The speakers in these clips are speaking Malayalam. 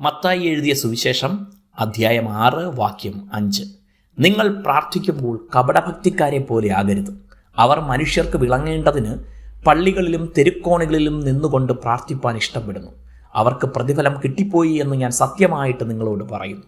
മത്തായി എഴുതിയ സുവിശേഷം അധ്യായം ആറ് വാക്യം അഞ്ച്. നിങ്ങൾ പ്രാർത്ഥിക്കുമ്പോൾ കപടഭക്തിക്കാരെ പോലെ ആകരുത്. അവർ മനുഷ്യർക്ക് വിളങ്ങേണ്ടതിന് പള്ളികളിലും തെരുക്കോണുകളിലും നിന്നുകൊണ്ട് പ്രാർത്ഥിപ്പാൻ ഇഷ്ടപ്പെടുന്നു. അവർക്ക് പ്രതിഫലം കിട്ടിപ്പോയി എന്ന് ഞാൻ സത്യമായിട്ട് നിങ്ങളോട് പറയുന്നു.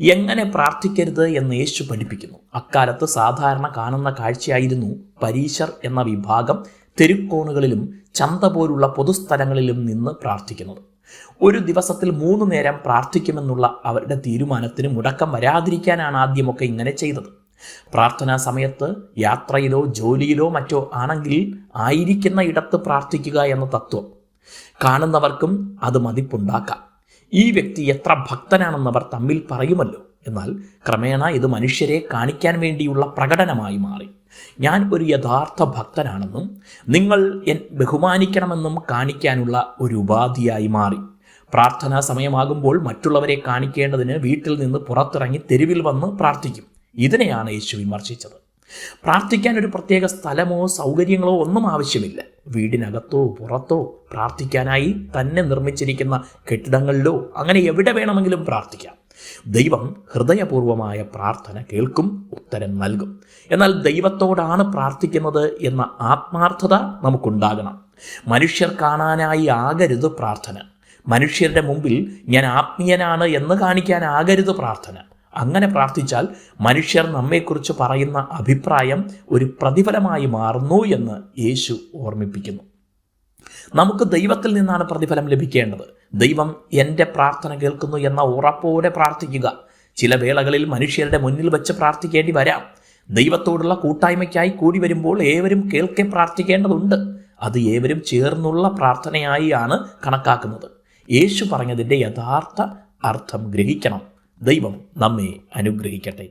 എങ്ങനെ പ്രാർത്ഥിക്കരുത് എന്ന് യേശു പഠിപ്പിക്കുന്നു. അക്കാലത്ത് സാധാരണ കാണുന്ന കാഴ്ചയായിരുന്നു പരീശർ എന്ന വിഭാഗം തെരുക്കോണുകളിലും ചന്ത പോലുള്ള പൊതുസ്ഥലങ്ങളിലും നിന്ന് പ്രാർത്ഥിക്കുന്നത്. ഒരു ദിവസത്തിൽ മൂന്ന് നേരം പ്രാർത്ഥിക്കുമെന്നുള്ള അവരുടെ തീരുമാനത്തിന് മുടക്കം വരാതിരിക്കാനാണ് ആദ്യമൊക്കെ ഇങ്ങനെ ചെയ്തത്. പ്രാർത്ഥനാ സമയത്ത് യാത്രയിലോ ജോലിയിലോ മറ്റോ ആണെങ്കിൽ ആയിരിക്കുന്ന ഇടത്ത് പ്രാർത്ഥിക്കുക എന്ന തത്വം. കാണുന്നവർക്കും അത് മതിപ്പുണ്ടാക്കാം. ഈ വ്യക്തി എത്ര ഭക്തനാണെന്നവർ തമ്മിൽ പറയുമല്ലോ. എന്നാൽ ക്രമേണ ഇത് മനുഷ്യരെ കാണിക്കാൻ വേണ്ടിയുള്ള പ്രകടനമായി മാറി. ഞാൻ ഒരു യഥാർത്ഥ ഭക്തനാണെന്നും നിങ്ങൾ എൻ ബഹുമാനിക്കണമെന്നും കാണിക്കാനുള്ള ഒരു ഉപാധിയായി മാറി. പ്രാർത്ഥനാ സമയമാകുമ്പോൾ മറ്റുള്ളവരെ കാണിക്കേണ്ടതിന് വീട്ടിൽ നിന്ന് പുറത്തിറങ്ങി തെരുവിൽ വന്ന് പ്രാർത്ഥിക്കും. ഇതിനെയാണ് യേശു വിമർശിച്ചത്. പ്രാർത്ഥിക്കാൻ ഒരു പ്രത്യേക സ്ഥലമോ സൗകര്യങ്ങളോ ഒന്നും ആവശ്യമില്ല. വീടിനകത്തോ പുറത്തോ പ്രാർത്ഥിക്കാനായി തന്നെ നിർമ്മിച്ചിരിക്കുന്ന കെട്ടിടങ്ങളിലോ അങ്ങനെ എവിടെ വേണമെങ്കിലും പ്രാർത്ഥിക്കാം. ദൈവം ഹൃദയപൂർവമായ പ്രാർത്ഥന കേൾക്കും ഉത്തരം നൽകും. എന്നാൽ ദൈവത്തോടാണ് പ്രാർത്ഥിക്കുന്നത് എന്ന ആത്മാർത്ഥത നമുക്കുണ്ടാകണം. മനുഷ്യർ കാണാനായി ആകരുത് പ്രാർത്ഥന. മനുഷ്യരുടെ മുമ്പിൽ ഞാൻ ആത്മീയനാണ് എന്ന് കാണിക്കാൻ കാണിക്കാനാകരുത് പ്രാർത്ഥന. അങ്ങനെ പ്രാർത്ഥിച്ചാൽ മനുഷ്യർ നമ്മെക്കുറിച്ച് പറയുന്ന അഭിപ്രായം ഒരു പ്രതിഫലമായി മാറുന്നു എന്ന് യേശു ഓർമ്മിപ്പിക്കുന്നു. നമുക്ക് ദൈവത്തിൽ നിന്നാണ് പ്രതിഫലം ലഭിക്കേണ്ടത്. ദൈവം എന്റെ പ്രാർത്ഥന കേൾക്കുന്നു എന്ന ഉറപ്പോടെ പ്രാർത്ഥിക്കുക. ചില വേളകളിൽ മനുഷ്യരുടെ മുന്നിൽ വെച്ച് പ്രാർത്ഥിക്കേണ്ടി വരാം. ദൈവത്തോടുള്ള കൂട്ടായ്മയ്ക്കായി കൂടി വരുമ്പോൾ ഏവരും കേൾക്കെ പ്രാർത്ഥിക്കേണ്ടതുണ്ട്. അത് ഏവരും ചേർന്നുള്ള പ്രാർത്ഥനയായി ആണ് കണക്കാക്കുന്നത്. യേശു പറഞ്ഞതിന്റെ യഥാർത്ഥ അർത്ഥം ഗ്രഹിക്കണം. ദൈവം നമ്മെ അനുഗ്രഹിക്കട്ടെ.